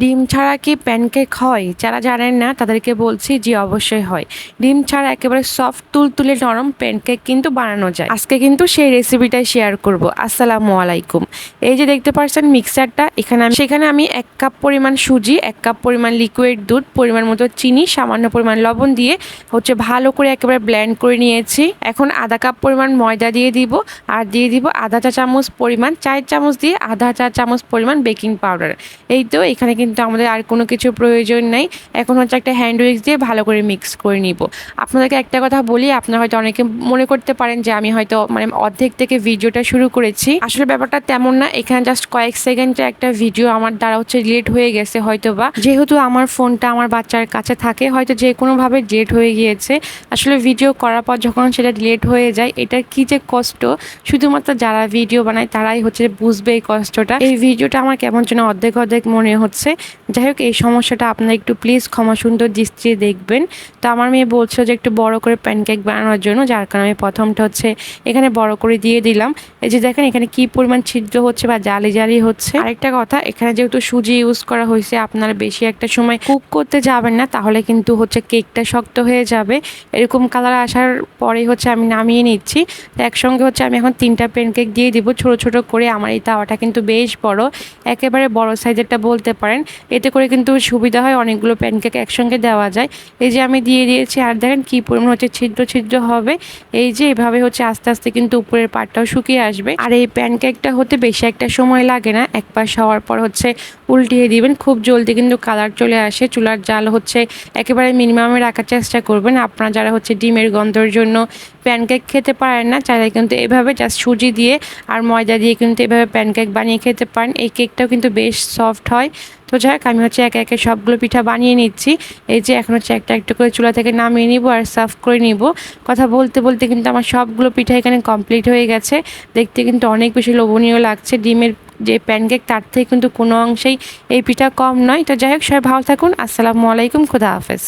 ডিম ছাড়া কি প্যানকেক হয়? যারা জানেন না, তাদেরকে বলছি যে অবশ্যই হয়। ডিম ছাড়া একেবারে সফট তুলতুলে, নরম প্যানকেক কিন্তু বানানো যায়। আজকে কিন্তু সেই রেসিপিটাই শেয়ার করব। আসসালামু আলাইকুম। এই যে দেখতে পাচ্ছেন মিক্সারটা এখানে আমি সেখানে আমি এক কাপ পরিমাণ সুজি, এক কাপ পরিমাণ লিকুইড দুধ, পরিমাণ মতো চিনি, সামান্য পরিমাণ লবণ দিয়ে হচ্ছে ভালো করে একেবারে ব্লেন্ড করে নিয়েছি। এখন আধা কাপ পরিমাণ ময়দা দিয়ে দিব আর দিয়ে দিব আধা চা চামচ পরিমাণ চায়ের চামচ দিয়ে আধা চা চামচ পরিমাণ বেকিং পাউডার এই তো এখানে কিন্তু আমাদের আর কোনো কিছু প্রয়োজন নাই। এখন হচ্ছে একটা হ্যান্ড উইক্স দিয়ে ভালো করে মিক্স করে নিব। আপনাদেরকে একটা কথা বলি, আপনারা হয়তো অনেকে মনে করতে পারেন যে আমি হয়তো মানে অর্ধেক থেকে ভিডিওটা শুরু করেছি। আসলে ব্যাপারটা তেমন না, এখানে জাস্ট কয়েক সেকেন্ডে একটা ভিডিও আমার দ্বারা হচ্ছে লেট হয়ে গেছে হয়তো বা যেহেতু আমার ফোনটা আমার বাচ্চার কাছে থাকে, হয়তো যে কোনোভাবে ডেট হয়ে গিয়েছে। আসলে ভিডিও করার পর যখন সেটা ডিলেট হয়ে যায় এটা কি যে কষ্ট? শুধুমাত্র যারা ভিডিও বানায় তারাই হচ্ছে বুঝবে এই কষ্টটা। এই ভিডিওটা আমার কেমন যেন অর্ধেক অর্ধেক মনে হচ্ছে। যাই হোক, এই সমস্যাটা আপনারা একটু প্লিজ ক্ষমা সুন্দর দৃষ্টিতে দেখবেন। তো আমার মেয়ে বলছিল যে একটু বড় করে প্যানকেক বানানোর জন্য, যার কারণে আমি প্রথমটা হচ্ছে এখানে বড় করে দিয়ে দিলাম। এই যে দেখেন, এখানে কি পরিমাণ ছিদ্র হচ্ছে বা জালি জালি হচ্ছে। আরেকটা কথা, এখানে যেহেতু সুজি ইউজ করা হয়েছে, আপনারা বেশি একটা সময় কুক করতে যাবেন না, তাহলে কিন্তু হচ্ছে কেকটা শক্ত হয়ে যাবে। এরকম কালার আসার পরেই হচ্ছে আমি নামিয়ে নিচ্ছি। তো একসঙ্গে হচ্ছে আমি এখন তিনটা প্যানকেক দিয়ে দিব। ছোট ছোট করে আমার এই তাওয়াটা কিন্তু বেশ বড়। একেবারে বড় সাইজেরটা বলতে পারেন। এতে করে কিন্তু সুবিধা হয়, অনেকগুলো প্যানকেক একসঙ্গে দেওয়া যায়। এই যে আমি দিয়ে দিয়েছি, আর দেখেন কী পরিমাণ হচ্ছে, ছিদ্র ছিদ্র হবে। এই যে এভাবে হচ্ছে আস্তে আস্তে কিন্তু উপরের পাটটাও শুকিয়ে আসবে। আর এই প্যানকেকটা হতে বেশি একটা সময় লাগে না, এক পাশ হওয়ার পর হচ্ছে উল্টিয়ে দিবেন। খুব জলদি কিন্তু কালার চলে আসে, চুলার জাল হচ্ছে একেবারে মিনিমামে রাখার চেষ্টা করবেন। আপনারা যারা হচ্ছে ডিমের গন্ধর জন্য প্যানকেক খেতে পারেন না, চাইলে কিন্তু এভাবে জাস্ট সুজি দিয়ে আর ময়দা দিয়ে কিন্তু এভাবে প্যানকেক বানিয়ে খেতে পারেন। এই কেকটাও কিন্তু বেশ সফট হয়। তো যাই হোক আমি হচ্ছে একে একে সবগুলো পিঠা বানিয়ে নিচ্ছি। এই যে এখন হচ্ছে একটা একটা করে চুলা থেকে নামিয়ে নিব আর সার্ভ করে নিব। কথা বলতে বলতে কিন্তু আমার সবগুলো পিঠা এখানে কমপ্লিট হয়ে গেছে। দেখতে কিন্তু অনেক বেশি লোভনীয় লাগছে। ডিমের যে প্যানকেক, তার থেকে কিন্তু কোনো অংশেই এই পিঠা কম নয়। তো যাই হোক, সবাই ভালো থাকুন। আসসালামু আলাইকুম। খুদা হাফেজ।